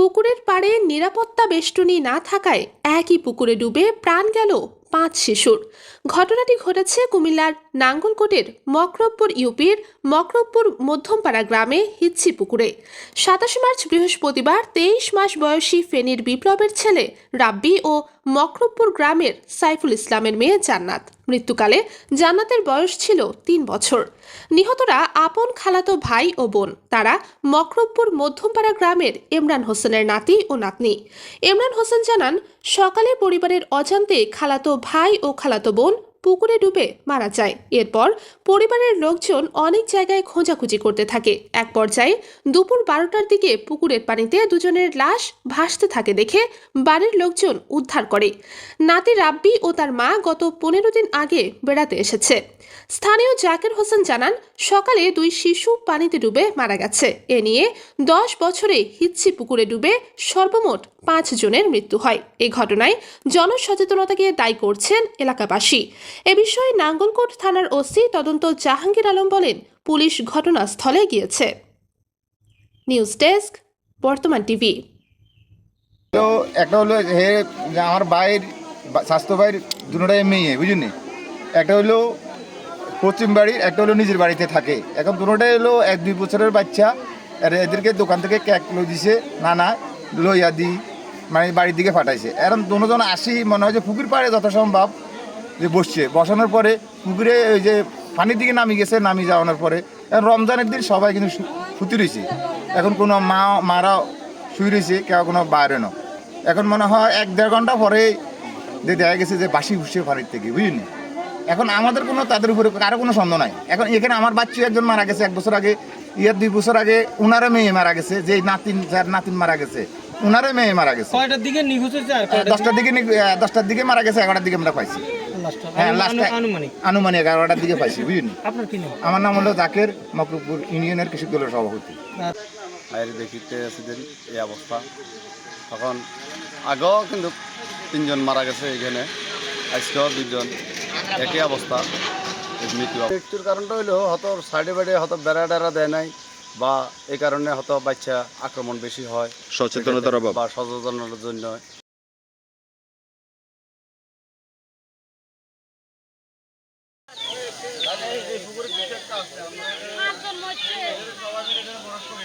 পুকুরের পাড়ে নিরাপত্তা বেষ্টনী না থাকায় একই পুকুরে ডুবে প্রাণ গেল পাঁচ শিশুর। ঘটনাটি ঘটেছে কুমিল্লার নাঙ্গলকোটের মকরবপুর ইউপির মকরবপুর মধ্যমপাড়া গ্রামে হিচ্ছি পুকুরে। সাতাশে মার্চ বৃহস্পতিবার তেইশ মাস বয়সী ফেনীর বিপ্লবের ছেলে রাব্বি ও মকরবপুর গ্রামের সাইফুল ইসলামের মেয়ে জান্নাত। মৃত্যুকালে জান্নাতের বয়স ছিল তিন বছর। নিহতরা আপন খালাতো ভাই ও বোন। তারা মকরবপুর মধ্যমপাড়া গ্রামের ইমরান হোসেনের নাতি ও নাতনি। ইমরান হোসেন জানান, সকালে পরিবারের অজান্তে খালাতো ভাই ও খালাতো বোন পুকুরে ডুবে মারা যায়। এরপর পরিবারের লোকজন অনেক জায়গায় খোঁজাখুঁজি করতে থাকে। এক পর্যায়ে দুপুর বারোটার দিকে পুকুরের পানিতে দুজনের লাশ ভাসতে থাকে দেখে বাড়ির লোকজন উদ্ধার করে। নাতি রাব্বি ও তার মা গত পনেরো দিন আগে বেড়াতে এসেছে। স্থানীয় জাকির হোসেন জানান, সকালে দুই শিশু পানিতে ডুবে মারা গেছে। এ নিয়ে দশ বছরে হিচ্ছি পুকুরে ডুবে সর্বমোট পাঁচ জনের মৃত্যু হয়। এ ঘটনায় জনসচেতনতাকে দায়ী করছেন এলাকাবাসী। এ বিষয়ে নাঙ্গলকোট থানার ওসি তদন্ত জাহাঙ্গীর আলম বলেন, পুলিশ ঘটনাস্থলে গিয়েছে। News desk, Bartaman TV. তো একটা হলো হে, আমার ভাইয়ের স্বাস্থ্য ভাইয়ের দুটাই মেয়ে, বুঝলি? একটা হলো পশ্চিম বাড়ির, একটা হলো নিজের বাড়িতে থাকে। এখন দুটোটাই হলো এক, দুই বছরের বাচ্চা। আর এদেরকে দোকান থেকে ক্যাক লো দিছে, নানা লইয়া দি মানে বাড়ির দিকে ফাটাইছে এখন দুজন আসি, মনে হয় যে পুকুর পাড়ে যথাসম্ভব যে বসছে। বসানোর পরে পুকুরে ওই যে পানির দিকে নামি গেছে নামি যাওয়ানোর পরে। এখন রমজানের দিন সবাই কিন্তু সু- ফুটি রয়েছে। এখন কোনো মা মারা শুয়ে রয়েছে কেউ কোনো বাইরে না। এখন মনে হয় এক দেড় ঘণ্টা পরে যে দেখা গেছে যে বাসি উঠছে পানির থেকে বুঝলি এখন আমাদের কোনো তাদের উপরে কারও কোনো সন্দেহ নাই। এখন এখানে আমার বাচ্চা একজন মারা গেছে এক বছর আগে ইয়ার দুই বছর আগে উনারে মেয়ে মারা গেছে যে নাতিন যার নাতিন মারা গেছে উনারে মেয়ে মারা গেছে। কয়টার দিকে নিখোঁজ হয়েছে দশটার দিকে দশটার দিকে মারা গেছে এগারোটার দিকে আমরা পাইছি। হ্যাঁ লাস্ট আনুমানিক। আনুমানিক এগারোটার দিকে পাইছি বুঝলি আপনার কি নাম? আমার নাম হলো জাকের মকরপুর ইউনিয়নের কৃষক দলের সভাপতি। বাইরে দেখিতে সেদিন এই অবস্থা। তখন আগেও কিন্তু তিনজন মারা গেছে এখানে আজকেও দুজন একই অবস্থা মৃত্যু। মৃত্যুর কারণটা হইল হয়তো সাইডে বাইডে হয়তো বেড়া টেড়া দেয় নাই বা এই কারণে হয়তো বাচ্চা আক্রমণ বেশি হয়। সচেতনতার অভাব। বা সচেতনতার জন্য পাঁচজন মরছে। সবাই মিলে এখানে পড়াশোনা